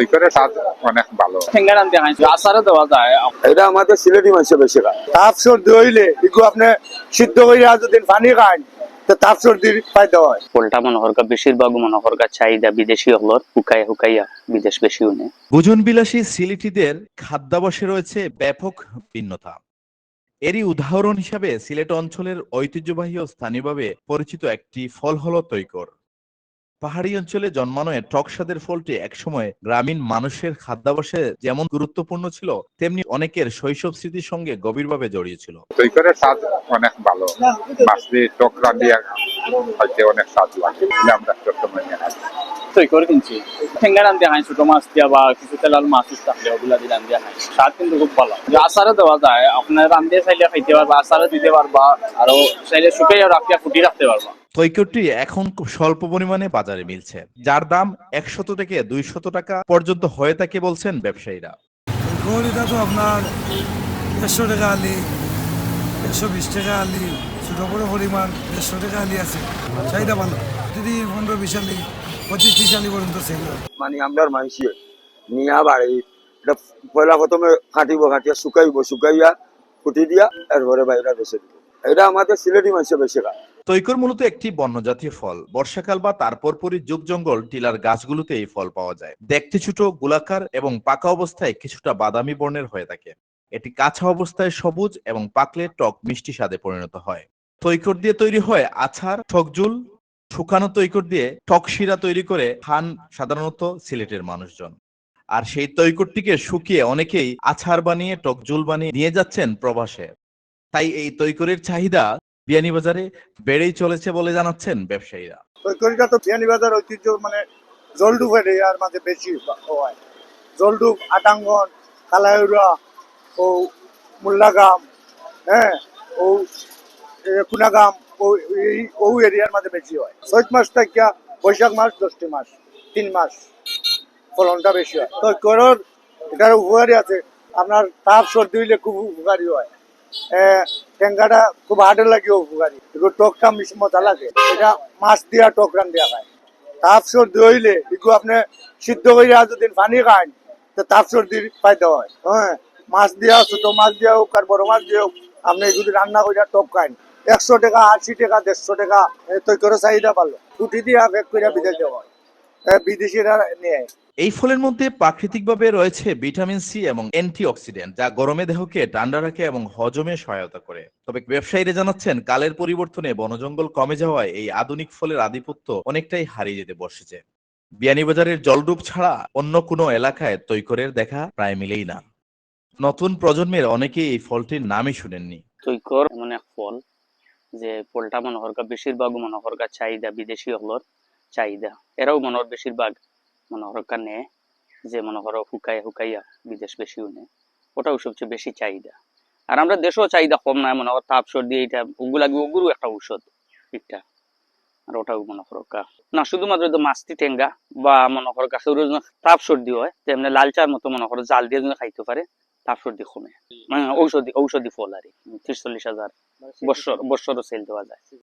তৈ করে স্বাদ অনেক ভালো। রান্ধতে খাইছি আচারে দেওয়া যায়। এটা আমাদের সিলেটি মানুষ বেশি খায় তাপ সর্দি হইলে এগুলো আপনি সিদ্ধ যদি পানি খান তাপ সর্দির ফায়দা হয়। পোলটা মনোহরকা বেশিরভাগ মনোহরকা চাহিদা বিদেশি হলর হুকাইয়া হুকাইয়া বিদেশ বেশি উনি ভোজন সিলেটিদের খাদ্যাভ্যাসে রয়েছে ব্যাপক ভিন্নতা। এরই উদাহরণ হিসাবে সিলেট অঞ্চলের ঐতিহ্যবাহী ও স্থানীয়ভাবে পরিচিত একটি ফল হল তৈকর। পাহাড়ি অঞ্চলে জন্মানো টক স্বাদের ফলটি একসময় গ্রামীণ মানুষের খাদ্যাভ্যাসে যেমন গুরুত্বপূর্ণ ছিল তেমনি অনেকের শৈশব স্মৃতির সঙ্গে গভীরভাবে জড়িয়ে ছিল। স্বাদ অনেক ভালো। মাছ দিয়ে টক রান্ধিয়া খাইতে অনেক স্বাদ লাগে। আমরা সবসময় নিয়ে খাই তৈ করে কিনছি। ঠেঙ্গা রান্ধতে খাই ছোট মাছ দিয়া বা কিছু তেলাল মাছ থাকলে ওগুলা দিয়ে খাই স্বাদ কিন্তু খুব ভালো। যে আচারে দেওয়া যায় আপনার রান্ধতে চাইলে খাইতে পারবা আচারে দিতে পারবা আরও চাইলে শুকাইয়া রাখিয়া ফুটি রাখতে পারবা। তৈকরটি এখন খুব স্বল্প পরিমাণে বাজারে মিলছে যার দাম একশত থেকে দুইশত টাকা পর্যন্ত হয়ে থাকে বলছেন ব্যবসায়ীরা। গৌরিটা তো আপনার দেড়শো টাকা আলি একশো বিশ টাকা আলি ছোটো বড়ো পরিমাণ দেড়শো টাকা আলি আছে চাহিদা ভালো। যদি পনেরো বিশ আলি পঁচিশ ত্রিশ আলি পর্যন্ত সেল মানে আমরার মানুষই নিয়া বাড়ি এটা পয়লা প্রথমে কাটিব কাটিয়া শুকাইব শুকাইয়া ফুটি দিয়া এরপরে বাইরে বেছে দিব। এটা আমাদের সিলেটি মানুষ বেশি খায় তৈকর মূলত একটি বন্যজাতীয় ফল। বর্ষাকাল বা তার পরপরই যুগ জঙ্গল টিলার গাছগুলোতে এই ফল পাওয়া যায়। দেখতে ছোট, গোলাকার এবং পাকা অবস্থায় কিছুটা বাদামি বর্ণের হয়ে থাকে। এটি কাঁচা অবস্থায় সবুজ এবং পাকলে টক মিষ্টি স্বাদে পরিণত হয়। তৈকর দিয়ে তৈরি হয় আছার ঠকজুল শুকানো তৈকর দিয়ে টক শিরা তৈরি করে খান সাধারণত সিলেটের মানুষজন। আর সেই তৈকরটিকে শুকিয়ে অনেকেই আছার বানিয়ে টকজুল বানিয়ে নিয়ে যাচ্ছেন প্রবাসে। তাই এই তৈকরের চাহিদা বিয়ানীবাজারে বেড়েই চলেছে বলে জানাচ্ছেন ব্যবসায়ীরা। তৈকরিটা তো বিয়ানীবাজার ঐতিহ্য মানে জলডুব এরিয়ার মাঝে বেশি হয়। জলডুব আটাঙ্গন কালাইউরা ও মুল্লাগাম হ্যাঁ ও কুনাগাম ও, এই, ও এরিয়ার মাঝে বেশি হয়। চৈত মাস থেকে বৈশাখ মাস, জ্যৈষ্ঠ মাস, তিন মাস ফলনটা বেশি হয়। তো করর এটার উপকারী আছে। আপনার তাপ সর্দি হইলে খুব উপকারী হয়। টেঙ্গাটা খুব হার্ডের লাগে উপকারী। এগুলো টকটা মিশ মজা লাগে। এটা মাছ দিয়া টক রান দিয়া খায়। তাপ সর্দি হইলে এগুলো আপনি সিদ্ধ করিয়া যদি পানি খান, তো তাপ সর্দির ফায়দা হয়। হ্যাঁ মাছ দিয়া ছোট মাছ দিয়া হোক, আর বড় মাছ দিয়া হোক, আপনি যদি রান্না করিয়া টক খান, একশো টাকা, আশি টাকা, দেড়শো টাকা তৈ করে চাহিদা ভালো ফুটি দিয়া বেগ করিয়া বিদেশ দেওয়া হয়। বিদেশিরা নেয় এই ফলের মধ্যে প্রাকৃতিকভাবে রয়েছে ভিটামিন সি এবং অ্যান্টিঅক্সিডেন্ট যা গরমে দেহকে ঠান্ডা রাখে এবং হজমে সহায়তা করে। তবে ব্যবসায়ীরা জানাচ্ছেন কালের পরিবর্তনে বনজঙ্গল কমে যাওয়ায় এই আধুনিক ফলের আধিপত্য অনেকটাই হারিয়ে যেতে বসেছে। বিয়ানীবাজারের জলডুব ছাড়া অন্য কোনো এলাকায় তৈকরের দেখা প্রায় মিলেই না। নতুন প্রজন্মের অনেকেই এই ফলটির নামই শুনেননি। তৈকর এমন এক ফল যে ফলটা মনোহরকা বেশিরভাগ মনোহরকা চাহিদা বিদেশি হলর। চাহিদা। এরাও মনোহর বেশিরভাগ মনোহরকা নেয়, যে মনোহর হুকাইয়া হুকাইয়া বিদেশ বেশি উনে ওটাও সবচেয়ে বেশি চাহিদা। আর আমরা দেশেও চাহিদা কম নাই মনোহর তাপ সর্দি এইটা ওগুলা ওগুলো একটা ঔষধ এটা আর ওটাও মনে মনোহরকা। না, শুধুমাত্র তো মাছটি টেঙ্গা বা মনোহরকা সেগুলো যদি তাপ সর্দি হয়, তেমনি লাল চার মতো মনোহর জাল দিয়ে যদি খাইতে পারে তাপ সর্দি কমে। মানে ঔষধি ঔষধি ফল আর কি ত্রিশ চল্লিশ হাজার বছর, বছরও সেল দেওয়া যায়।